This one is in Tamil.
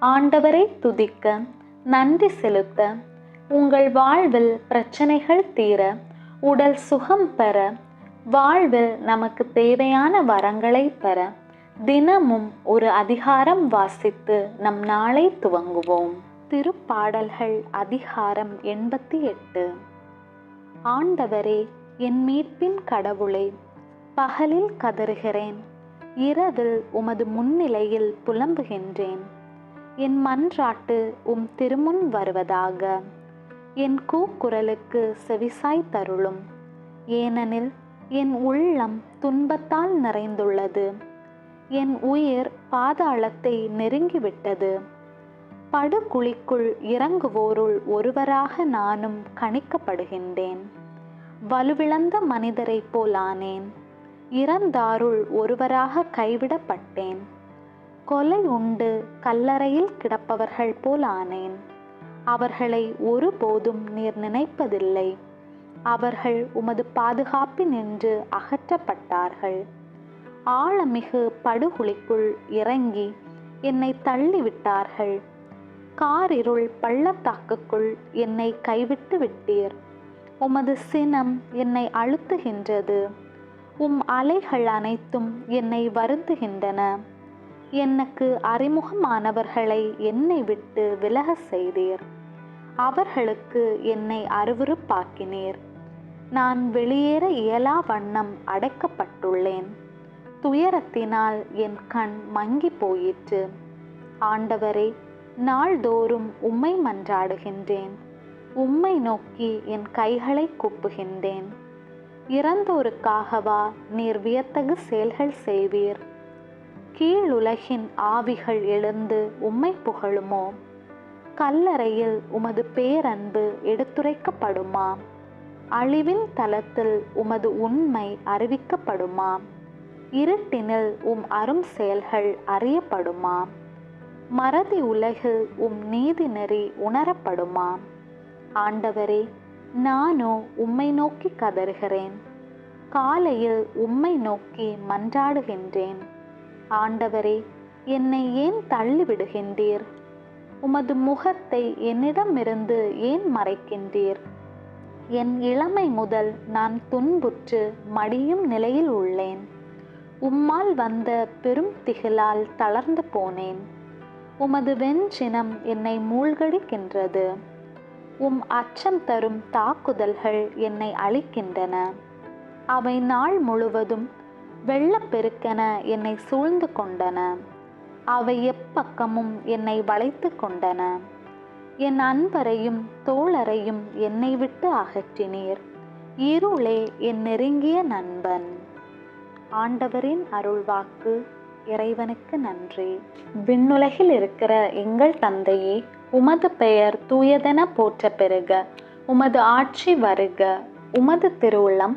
ஆண்டவரை துதிக்க நன்றி செலுத்த உங்கள் வாழ்வில் பிரச்சனைகள் தீர உடல் சுகம் பெற வாழ்வில் நமக்கு தேவையான வரங்களை பெற தினமும் ஒரு அதிகாரம் வாசித்து நம் நாளை துவங்குவோம். திருப்பாடல்கள் அதிகாரம் எண்பத்தி எட்டு. ஆண்டவரே என் மீட்பின் கடவுளே பகலில் கதறுகிறேன் இரவில் உமது முன்னிலையில் புலம்புகின்றேன். என் மன்றாட்டு உம் திருமுன் வருவதாக. என் கூக்குரலுக்கு செவிசாய் தருளும். ஏனெனில் என் உள்ளம் துன்பத்தால் நிறைந்துள்ளது. என் உயிர் பாதாளத்தை நெருங்கிவிட்டது. படுகுழிக்குள் இறங்குவோருள் ஒருவராக நானும் கணிக்கப்படுகின்றேன். வலுவிழந்த மனிதரைப் போலானேன். இறந்தாருள் ஒருவராக கைவிடப்பட்டேன். கொலை உண்டு கல்லறையில் கிடப்பவர்கள் போல் ஆனேன். அவர்களை ஒருபோதும் நீர் நினைப்பதில்லை. அவர்கள் உமது பாதுகாப்பினின்று அகற்றப்பட்டார்கள். ஆழமிகு படுகுழிக்குள் இறங்கி என்னை தள்ளிவிட்டார்கள். காரிருள் பள்ளத்தாக்குக்குள் என்னை கைவிட்டு விட்டீர். உமது சினம் என்னை அழுத்துகின்றது. உம் அலைகள் அனைத்தும் என்னை வருந்துகின்றன. எனக்கு அறிமுகமானவர்களை என்னை விட்டு விலக செய்தீர். அவர்களுக்கு என்னை அருவருப்பாக்கினீர். நான் வெளியேற இயலா வண்ணம் அடைக்கப்பட்டுள்ளேன். துயரத்தினால் என் கண் மங்கி போயிற்று. ஆண்டவரே நாள்தோறும் உம்மை மன்றாடுகின்றேன். உம்மை நோக்கி என் கைகளை கூப்புகின்றேன். இறந்தோருக்காகவா நீர் வியத்தகு செயல்கள் செய்வீர். கீழுலகின் ஆவிகள் எழுந்து உம்மை புகழுமோ? கல்லறையில் உமது பேரன்பு எடுத்துரைக்கப்படுமா? அழிவின் தலத்தில் உமது உண்மை அறிவிக்கப்படுமா? இருட்டினில் உம் அரும் செயல்கள் அறியப்படுமா? மறதி உலகில் உம் நீதி நெறி உணரப்படுமா? ஆண்டவரே நானோ உம்மை நோக்கி கதறுகிறேன். காலையில் உம்மை நோக்கி மன்றாடுகின்றேன். ஆண்டவரே என்னை ஏன் தள்ளிவிடுகின்றீர்? உமது முகத்தை என்னிடமிருந்து ஏன் மறைக்கின்றீர்? என் இளமை முதல் நான் துன்புற்று மடியும் நிலையில் உள்ளேன். உம்மால் வந்த பெரும் திகிலால் தளர்ந்து போனேன். உமது வெஞ்சினம் என்னை மூழ்கடிக்கின்றது. உம் அச்சம் தரும் தாக்குதல்கள் என்னை அழிக்கின்றன. அவை நாள் முழுவதும் வெள்ளப்பெருக்கென என்னை சூழ்ந்து கொண்டன. அவை எப்பக்கமும் என்னை வளைத்து கொண்டன. என் அன்பரையும் தோழரையும் என்னை விட்டு அகற்றினீர். இருளே என் நெருங்கிய நண்பன். ஆண்டவரின் அருள்வாக்கு இறைவனுக்கு நன்றி. விண்ணுலகில் இருக்கிற எங்கள் தந்தையே உமது பெயர் தூயதென போற்ற பெருக உமது ஆட்சி வருக. உமது திருவுள்ளம்